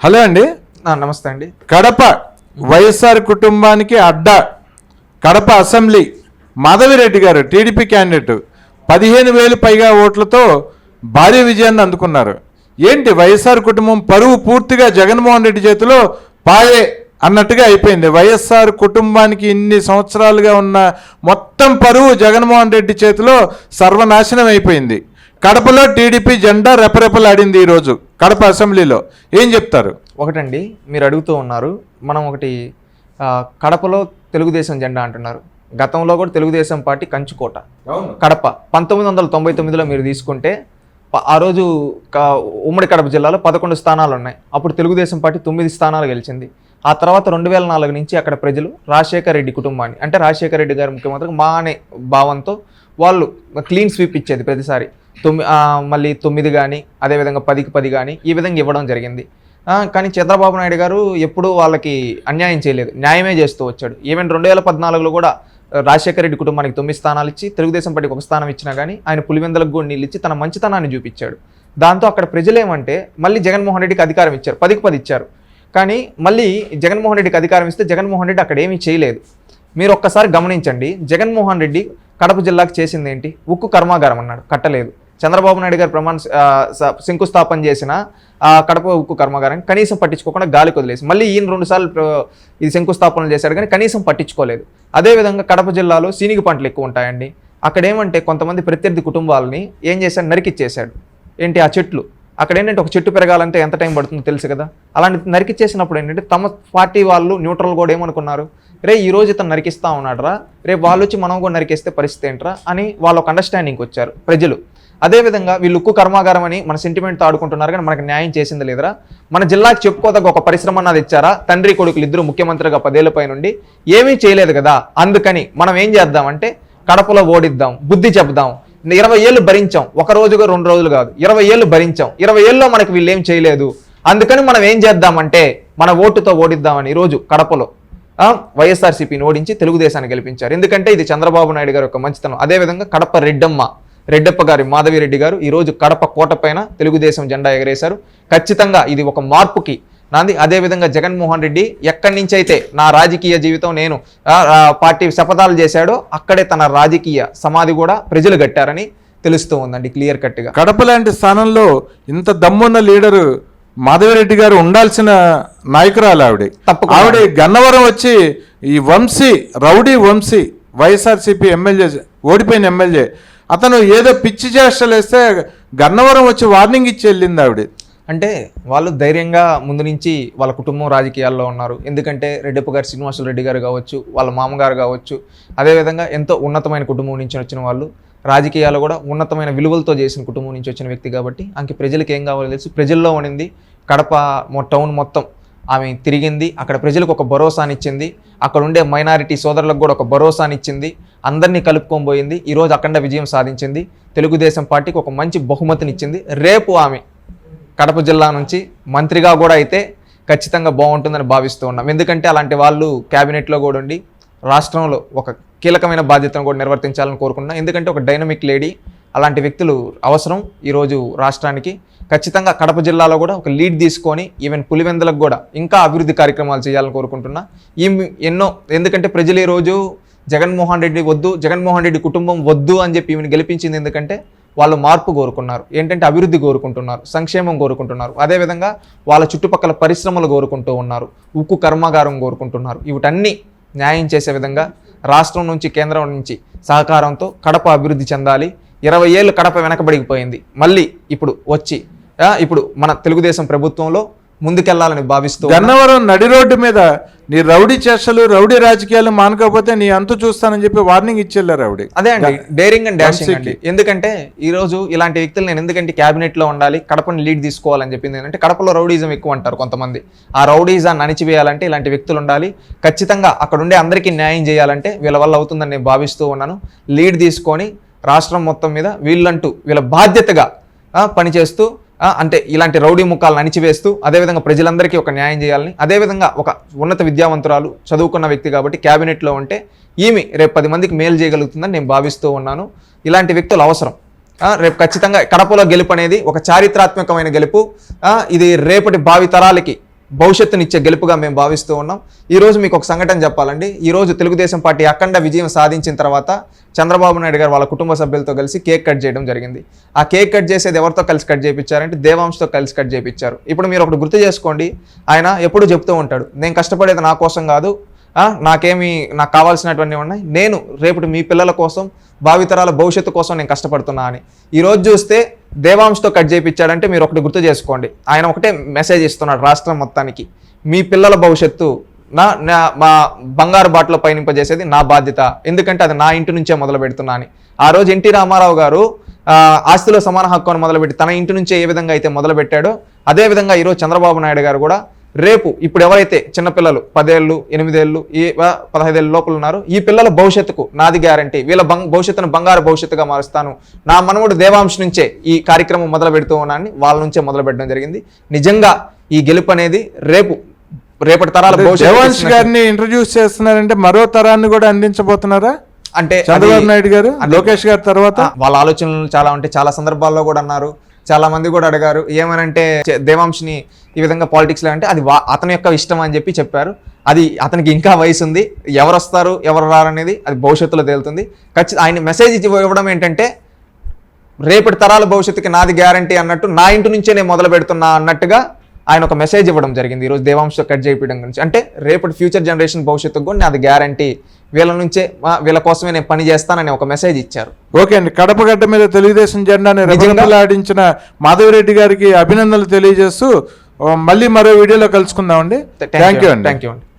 Hello అండి. నమస్తే అండి. కడప వైఎస్ఆర్ కుటుంబానికి అడ్డా. కడప అసెంబ్లీ మాధవిరెడ్డి గారు టీడీపీ క్యాండిడేట్. పదిహేను వేలు పైగా ఓట్లతో భారీ విజయాన్ని అందుకున్నారు. ఏంటి వైఎస్ఆర్ కుటుంబం పరువు పూర్తిగా జగన్మోహన్ రెడ్డి చేతిలో పాయే అన్నట్టుగా అయిపోయింది. వైఎస్ఆర్ కుటుంబానికి ఇన్ని సంవత్సరాలుగా ఉన్న మొత్తం పరువు జగన్మోహన్ రెడ్డి చేతిలో సర్వనాశనం అయిపోయింది. కడపలో టీడీపీ జెండా రెపరెపలాడింది ఈరోజు కడప అసెంబ్లీలో. ఏం చెప్తారు? ఒకటండి మీరు అడుగుతూ ఉన్నారు మనం ఒకటి కడపలో తెలుగుదేశం జెండా అంటున్నారు. గతంలో కూడా తెలుగుదేశం పార్టీ కంచుకోట. కడప పంతొమ్మిది వందల తొంభై తొమ్మిదిలో మీరు తీసుకుంటే ఆ రోజు ఉమ్మడి కడప జిల్లాలో పదకొండు స్థానాలు ఉన్నాయి. అప్పుడు తెలుగుదేశం పార్టీ తొమ్మిది స్థానాలు గెలిచింది. ఆ తర్వాత రెండు వేల నాలుగు నుంచి అక్కడ ప్రజలు రాజశేఖర రెడ్డి కుటుంబాన్ని అంటే రాజశేఖర రెడ్డి గారు ముఖ్యమంత్రి మా అనే భావంతో వాళ్ళు క్లీన్ స్వీప్ ఇచ్చేది ప్రతిసారి. తొమ్మిది మళ్ళీ తొమ్మిది కానీ అదేవిధంగా పదికి పది కానీ ఈ విధంగా ఇవ్వడం జరిగింది. కానీ చంద్రబాబు నాయుడు గారు ఎప్పుడూ వాళ్ళకి అన్యాయం చేయలేదు. న్యాయమే చేస్తూ వచ్చాడు. ఈవెన్ రెండు వేల పద్నాలుగులో కూడా రాజశేఖర రెడ్డి కుటుంబానికి తొమ్మిది స్థానాలు ఇచ్చి తెలుగుదేశం పార్టీకి ఒక స్థానం ఇచ్చినా కానీ ఆయన పులివెందలకు కూడా నీళ్ళు ఇచ్చి తన మంచితనాన్ని చూపించాడు. దాంతో అక్కడ ప్రజలేమంటే మళ్ళీ జగన్మోహన్ రెడ్డికి అధికారం ఇచ్చారు. పదికి పది ఇచ్చారు. కానీ మళ్ళీ జగన్మోహన్ రెడ్డికి అధికారం ఇస్తే జగన్మోహన్ రెడ్డి అక్కడ ఏమీ చేయలేదు. మీరు ఒక్కసారి గమనించండి జగన్మోహన్ రెడ్డి కడప జిల్లాకు చేసింది ఏంటి? ఉక్కు కర్మాగారం అన్నాడు. కట్టలేదు. చంద్రబాబు నాయుడు గారు ప్రమాణ శంకుస్థాపన చేసిన కడప ఉక్కు కర్మాగారం కనీసం పట్టించుకోకుండా గాలికి వదిలేసి మళ్ళీ ఈయన రెండుసార్లు ఇది శంకుస్థాపనలు చేశాడు కానీ కనీసం పట్టించుకోలేదు. అదేవిధంగా కడప జిల్లాలో సీనిగి పంటలు ఎక్కువ ఉంటాయండి. అక్కడ ఏమంటే కొంతమంది ప్రత్యర్థి కుటుంబాలని ఏం చేశాడు? నరికిచ్చేశాడు ఏంటి? ఆ చెట్లు. అక్కడ ఏంటంటే ఒక చెట్టు పెరగాలంటే ఎంత టైం పడుతుందో తెలుసు కదా? అలాంటి నరికిచ్చేసినప్పుడు ఏంటంటే తమ పార్టీ వాళ్ళు న్యూట్రల్ కూడా ఏమనుకున్నారు? రే ఈ రోజు ఇతను నరికిస్తా ఉన్నాడు రా రేపు వాళ్ళు వచ్చి మనం కూడా నరికేస్తే పరిస్థితి ఏంట్రా? అని వాళ్ళు ఒక అండర్స్టాండింగ్కి వచ్చారు ప్రజలు. అదేవిధంగా వీళ్ళు ఉక్కు కర్మాగారం అని మన సెంటిమెంట్తో ఆడుకుంటున్నారు కానీ మనకు న్యాయం చేసింది లేదురా. మన జిల్లాకి చెప్పుకోదగ్గ ఒక పరిశ్రమ అన్నది ఇచ్చారా? తండ్రి కొడుకులు ఇద్దరు ముఖ్యమంత్రిగా పదేళ్ళపై నుండి ఏమీ చేయలేదు కదా? అందుకని మనం ఏం చేద్దామంటే కడపలో ఓడిద్దాం బుద్ధి చెప్దాం ఇరవై ఏళ్ళు భరించాం. ఒక రోజుగా రెండు రోజులు కాదు. ఇరవై ఏళ్ళు భరించాం. ఇరవై ఏళ్ళలో మనకి వీళ్ళు ఏం చేయలేదు. అందుకని మనం ఏం చేద్దామంటే మన ఓటుతో ఓడిద్దామని ఈరోజు కడపలో వైఎస్ఆర్సీపీని ఓడించి తెలుగుదేశాన్ని గెలిపించారు. ఎందుకంటే ఇది చంద్రబాబు నాయుడు గారి యొక్క మంచితనం. అదేవిధంగా కడప రెడ్డమ్మ రెడ్డప్ప గారి మాధవిరెడ్డి గారు ఈరోజు కడప కోట పైన తెలుగుదేశం జెండా ఎగరేశారు. ఖచ్చితంగా ఇది ఒక మార్పుకి నాంది అదేవిధంగా జగన్మోహన్ రెడ్డి ఎక్కడి నుంచి అయితే నా రాజకీయ జీవితం నేను పార్టీ శపథాలు చేశాడో అక్కడే తన రాజకీయ సమాధి కూడా ప్రజలు కట్టారని తెలుస్తూ ఉందండి క్లియర్ కట్గా కడప లాంటి స్థానంలో ఇంత దమ్మున్న లీడరు మాధవిరెడ్డి గారు ఉండాల్సిన నాయకురాలు ఆవిడ తప్పకుండా. ఆవిడ గన్నవరం వచ్చి ఈ Vamsi rowdy Vamsi YSRCP MLA ఓడిపోయిన ఎమ్మెల్యే అతను ఏదో పిచ్చి చేష్టలు వేస్తే గన్నవరం వచ్చి వార్నింగ్ ఇచ్చి వెళ్ళింది ఆవిడ అంటే వాళ్ళు ధైర్యంగా ముందు నుంచి వాళ్ళ కుటుంబం రాజకీయాల్లో ఉన్నారు. ఎందుకంటే రెడ్డప్ప గారు శ్రీనివాసులు రెడ్డి గారు కావచ్చు వాళ్ళ మామగారు కావచ్చు అదేవిధంగా ఎంతో ఉన్నతమైన కుటుంబం నుంచి వచ్చిన వాళ్ళు రాజకీయాలు కూడా ఉన్నతమైన విలువలతో చేసిన కుటుంబం నుంచి వచ్చిన వ్యక్తి కాబట్టి ఆమెకి ప్రజలకు ఏం కావాలో తెలుసు. ప్రజల్లో ఉండింది కడప టౌన్ మొత్తం ఆమె తిరిగింది అక్కడ ప్రజలకు ఒక భరోసానిచ్చింది అక్కడ ఉండే మైనారిటీ సోదరులకు కూడా ఒక భరోసానిచ్చింది అందరినీ కలుపుకొని పోయింది ఈరోజు అఖండ విజయం సాధించింది తెలుగుదేశం పార్టీకి ఒక మంచి బహుమతినిచ్చింది. రేపు ఆమె కడప జిల్లా నుంచి మంత్రిగా కూడా అయితే ఖచ్చితంగా బాగుంటుందని భావిస్తూ ఉన్నాం. ఎందుకంటే అలాంటి వాళ్ళు క్యాబినెట్లో కూడా ఉండి రాష్ట్రంలో ఒక కీలకమైన బాధ్యతను కూడా నిర్వర్తించాలని కోరుకున్నాం ఎందుకంటే ఒక డైనమిక్ లేడీ అలాంటి వ్యక్తులు అవసరం ఈరోజు రాష్ట్రానికి. ఖచ్చితంగా కడప జిల్లాలో కూడా ఒక లీడ్ తీసుకొని ఈవెన్ పులివెందులకు కూడా ఇంకా అభివృద్ధి కార్యక్రమాలు చేయాలని కోరుకుంటున్నా. ఈ ఎన్నో ఎందుకంటే ప్రజలు ఈరోజు జగన్మోహన్ రెడ్డి వద్దు జగన్మోహన్ రెడ్డి కుటుంబం వద్దు అని చెప్పి ఈమెను గెలిపించింది ఎందుకంటే వాళ్ళు మార్పు కోరుకున్నారు. ఏంటంటే అభివృద్ధి కోరుకుంటున్నారు సంక్షేమం కోరుకుంటున్నారు. అదేవిధంగా వాళ్ళ చుట్టుపక్కల పరిశ్రమలు కోరుకుంటూ ఉన్నారు. ఉక్కు కర్మాగారం కోరుకుంటున్నారు. వీటన్ని న్యాయం చేసే విధంగా రాష్ట్రం నుంచి కేంద్రం నుంచి సహకారంతో కడప అభివృద్ధి చెందాలి. ఇరవై ఏళ్ళు కడప వెనకబడిపోయింది. మళ్ళీ ఇప్పుడు వచ్చి ఇప్పుడు మన తెలుగుదేశం ప్రభుత్వంలో ముందుకెళ్ళాలని భావిస్తూ. గన్నవరం నడి రోడ్డు మీద నీ రౌడీ చేష్టలు రౌడీ రాజకీయాలు మానుకోకపోతే నీ అంతు చూస్తానని చెప్పి వార్నింగ్ ఇచ్చెళ్ళారు ఆవిడ అదే అండి డేరింగ్ అండ్. అండి. ఎందుకంటే ఈ రోజు ఇలాంటి వ్యక్తులు నేను ఎందుకంటే క్యాబినెట్లో ఉండాలి కడపని లీడ్ తీసుకోవాలని చెప్పింది ఏంటంటే కడపలో రౌడీజం ఎక్కువ అంటారు కొంతమంది. ఆ రౌడీజాన్ని అణిచివేయాలంటే ఇలాంటి వ్యక్తులు ఉండాలి. ఖచ్చితంగా అక్కడ ఉండే అందరికీ న్యాయం చేయాలంటే వీళ్ళ వల్ల అవుతుందని నేను భావిస్తూ ఉన్నాను. లీడ్ తీసుకొని రాష్ట్రం మొత్తం మీద వీళ్ళంటూ వీళ్ళ బాధ్యతగా పనిచేస్తూ అంటే ఇలాంటి రౌడీ ముఖాలను అణిచివేస్తూ అదేవిధంగా ప్రజలందరికీ ఒక న్యాయం చేయాలని అదేవిధంగా ఒక ఉన్నత విద్యావంతురాలు చదువుకున్న వ్యక్తి కాబట్టి క్యాబినెట్లో ఉంటే ఈమె రేపు పది మందికి మేలు చేయగలుగుతుందని నేను భావిస్తూ ఉన్నాను. ఇలాంటి వ్యక్తులు అవసరం. రేపు ఖచ్చితంగా కడపలో గెలుపు అనేది ఒక చారిత్రాత్మకమైన గెలుపు. ఇది రేపటి భావితరాలకి భవిష్యత్తునిచ్చే గెలుపుగా మేము భావిస్తూ ఉన్నాం. ఈరోజు మీకు ఒక సంఘటన చెప్పాలండి. ఈరోజు తెలుగుదేశం పార్టీ అఖండ విజయం సాధించిన తర్వాత చంద్రబాబు నాయుడు గారు వాళ్ళ కుటుంబ సభ్యులతో కలిసి కేక్ కట్ చేయడం జరిగింది. ఆ కేక్ కట్ చేసేది ఎవరితో కలిసి కట్ చేయించారంటే దేవాంశతో కలిసి కట్ చేయించారు. ఇప్పుడు మీరు ఒకటి గుర్తు చేసుకోండి. ఆయన ఎప్పుడు చెప్తూ ఉంటాడు నేను కష్టపడేది నా కోసం కాదు నాకేమి నాకు కావాల్సినటువంటి ఉన్నాయి. నేను రేపటి మీ పిల్లల కోసం భావితరాల భవిష్యత్తు కోసం నేను కష్టపడుతున్నా అని. ఈరోజు చూస్తే దేవాంశతో కట్ చేయించాడంటే మీరు ఒకటి గుర్తు చేసుకోండి. ఆయన ఒకటే మెసేజ్ ఇస్తున్నాడు రాష్ట్రం మొత్తానికి. మీ పిల్లల భవిష్యత్తు నా నా మా బంగారు బాటలో పయనింపజేసేది నా బాధ్యత. ఎందుకంటే అది నా ఇంటి నుంచే మొదలు పెడుతున్నా అని. ఆ రోజు ఎన్టీ రామారావు గారు ఆస్తిలో సమాన హక్కును మొదలుపెట్టి తన ఇంటి నుంచే ఏ విధంగా అయితే మొదలుపెట్టాడో అదేవిధంగా అదే విధంగా ఈరోజు చంద్రబాబు నాయుడు గారు కూడా రేపు ఇప్పుడు ఎవరైతే చిన్నపిల్లలు పదేళ్ళు ఎనిమిదేళ్ళు ఈ పదహైదేళ్ళ లోపల ఉన్నారు ఈ పిల్లల భవిష్యత్తుకు నాది గ్యారంటీ వీళ్ళ బంగ్ భవిష్యత్తును బంగారు భవిష్యత్తుగా మారుస్తాను. నా మనవుడు దేవాంశ నుంచే ఈ కార్యక్రమం మొదలు పెడుతూ ఉన్నానని వాళ్ళ నుంచే మొదలు పెట్టడం జరిగింది. నిజంగా ఈ గెలుపు అనేది రేపు రేపటి తరాల దేవాంశ్ గారిని ఇంట్రడ్యూస్ చేస్తున్నారంటే మరో తరాన్ని కూడా అందించబోతున్నారా? అంటే చంద్రబాబు నాయుడు గారు లోకేష్ గారి తర్వాత? వాళ్ళ ఆలోచనలు చాలా ఉంటాయి చాలా సందర్భాల్లో కూడా అన్నారు. చాలా మంది కూడా అడిగారు ఏమనంటే చే- దేవాంశ్ని ఈ విధంగా పాలిటిక్స్లో అంటే అది వా- అతని యొక్క ఇష్టం అని చెప్పి చెప్పారు. అది అతనికి ఇంకా వయసు ఉంది ఎవరు వస్తారు ఎవరు రారనేది అది భవిష్యత్తులో తేలుతుంది. ఖచ్చితంగా ఆయన మెసేజ్ ఇవ్వడం ఏంటంటే రేపటి తరాల భవిష్యత్తుకి నాది గ్యారంటీ అన్నట్టు నా ఇంటి నుంచే నేను మొదలు పెడుతున్నా అన్నట్టుగా ఆయన ఒక మెసేజ్ ఇవ్వడం జరిగింది. ఈరోజు దేవాంశ కట్ చేయడం గురించి. అంటే రేపటి ఫ్యూచర్ జనరేషన్ భవిష్యత్తుకు కూడా నాది గ్యారంటీ వీళ్ళ నుంచే వీళ్ళ కోసమే నేను పని చేస్తానని ఒక మెసేజ్ ఇచ్చారు. ఓకే అండి. కడప గడ్డ మీద తెలుగుదేశం జెండాని రెపరెపలాడించిన మాధవిరెడ్డి గారికి అభినందనలు తెలియజేస్తూ మళ్ళీ మరో వీడియోలో కలుసుకుందామండి. థ్యాంక్ యూ అండి. థ్యాంక్ యూ అండి.